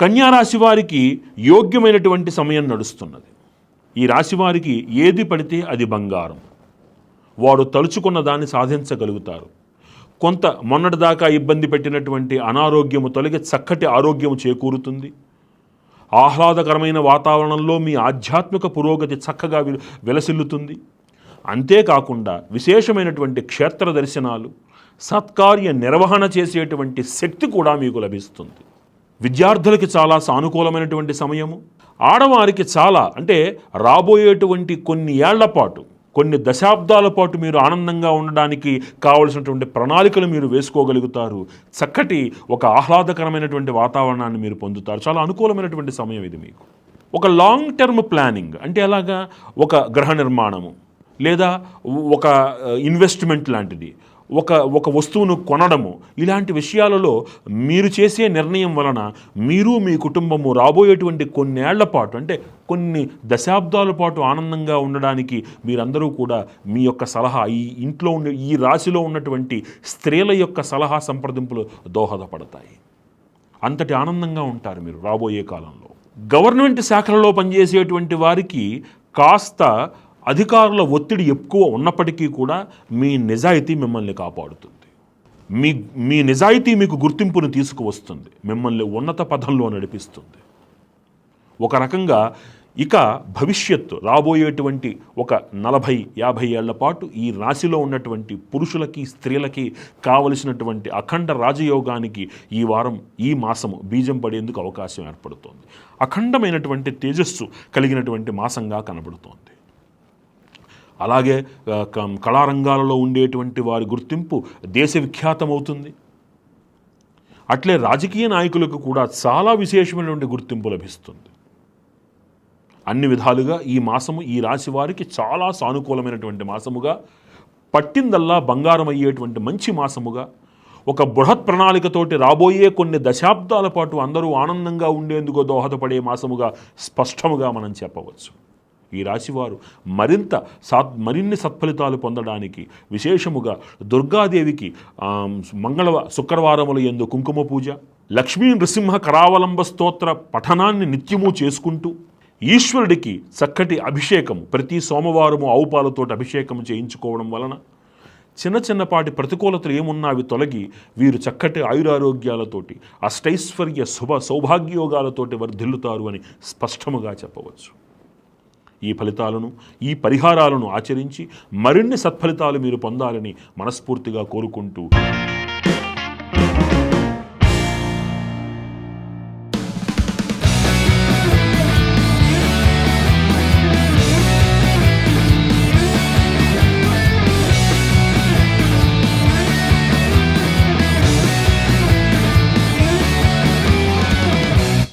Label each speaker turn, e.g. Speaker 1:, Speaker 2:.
Speaker 1: కన్యారాశి వారికి యోగ్యమైనటువంటి సమయం నడుస్తున్నది. ఈ రాశి వారికి ఏది పడితే అది బంగారం. వారు తలుచుకున్న దాన్ని సాధించగలుగుతారు. కొంత మొన్నటిదాకా ఇబ్బంది పెట్టినటువంటి అనారోగ్యము తొలగి చక్కటి ఆరోగ్యము చేకూరుతుంది. ఆహ్లాదకరమైన వాతావరణంలో మీ ఆధ్యాత్మిక పురోగతి చక్కగా విలసిల్లుతుంది. అంతేకాకుండా విశేషమైనటువంటి క్షేత్ర దర్శనాలు సత్కార్య నిర్వహణ చేసేటువంటి శక్తి కూడా మీకు లభిస్తుంది. విద్యార్థులకి చాలా సానుకూలమైనటువంటి సమయము. ఆడవారికి చాలా అంటే రాబోయేటువంటి కొన్ని ఏళ్ళ పాటు కొన్ని దశాబ్దాల పాటు మీరు ఆనందంగా ఉండడానికి కావలసినటువంటి ప్రణాళికలు మీరు వేసుకోగలుగుతారు. చక్కటి ఒక ఆహ్లాదకరమైనటువంటి వాతావరణాన్ని మీరు పొందుతారు. చాలా అనుకూలమైనటువంటి సమయం ఇది మీకు. ఒక లాంగ్ టర్మ్ ప్లానింగ్ అంటే ఎలాగా? ఒక గ్రహ నిర్మాణము లేదా ఒక ఇన్వెస్ట్మెంట్ లాంటిది. ఒక ఒక వస్తువును కొనడము. ఇలాంటి విషయాలలో మీరు చేసే నిర్ణయం వలన మీరు మీ కుటుంబము రాబోయేటువంటి కొన్నేళ్ళ పాటు అంటే కొన్ని దశాబ్దాల పాటు ఆనందంగా ఉండడానికి మీరందరూ కూడా మీ యొక్క సలహా ఈ ఇంట్లో ఉండే ఈ రాశిలో ఉన్నటువంటి స్త్రీల యొక్క సలహా సంప్రదింపులు దోహదపడతాయి. అంతటి ఆనందంగా ఉంటారు మీరు రాబోయే కాలంలో. గవర్నమెంట్ శాఖలలో పనిచేసేటువంటి వారికి కాస్త అధికారుల ఒత్తిడి ఎక్కువ ఉన్నప్పటికీ కూడా మీ నిజాయితీ మిమ్మల్ని కాపాడుతుంది. మీ మీ నిజాయితీ మీకు గుర్తింపును తీసుకువస్తుంది. మిమ్మల్ని ఉన్నత పదంలో నడిపిస్తుంది. ఒక రకంగా ఇక భవిష్యత్తు రాబోయేటువంటి ఒక నలభై యాభై ఏళ్ళ పాటు ఈ రాశిలో ఉన్నటువంటి పురుషులకి స్త్రీలకి కావలసినటువంటి అఖండ రాజయోగానికి ఈ వారం ఈ మాసము బీజం పడేందుకు అవకాశం ఏర్పడుతోంది. అఖండమైనటువంటి తేజస్సు కలిగినటువంటి మాసంగా కనబడుతోంది. అలాగే కళారంగాలలో ఉండేటువంటి వారి గుర్తింపు దేశ విఖ్యాతమవుతుంది అట్లే రాజకీయ నాయకులకు కూడా చాలా విశేషమైనటువంటి గుర్తింపు లభిస్తుంది. అన్ని విధాలుగా ఈ మాసము ఈ రాశి వారికి చాలా సానుకూలమైనటువంటి మాసముగా పట్టిందల్లా బంగారం అయ్యేటువంటి మంచి మాసముగా ఒక బృహత్ ప్రణాళికతోటి రాబోయే కొన్ని దశాబ్దాల పాటు అందరూ ఆనందంగా ఉండేందుకు దోహదపడే మాసముగా స్పష్టముగా మనం చెప్పవచ్చు. ఈ రాశివారు మరింత సాత్ మరిన్ని సత్ఫలితాలు పొందడానికి విశేషముగా దుర్గాదేవికి మంగళవ శుక్రవారముల ఎందు కుంకుమ పూజ లక్ష్మీ నృసింహ కరావలంబ స్తోత్ర పఠనాన్ని నిత్యము చేసుకుంటూ ఈశ్వరుడికి చక్కటి అభిషేకం ప్రతి సోమవారము ఆవుపాలతోటి అభిషేకం చేయించుకోవడం వలన చిన్న చిన్నపాటి ప్రతికూలతలు ఏమున్నా అవి తొలగి వీరు చక్కటి ఆయురారోగ్యాలతోటి అష్టైశ్వర్య శుభ సౌభాగ్యయోగాలతోటి వర్ధిల్లుతారు అని స్పష్టముగా చెప్పవచ్చు. ఈ ఫలితాలను ఈ పరిహారాలను ఆచరించి మరిన్ని సత్ఫలితాలు మీరు పొందాలని మనస్ఫూర్తిగా కోరుకుంటూ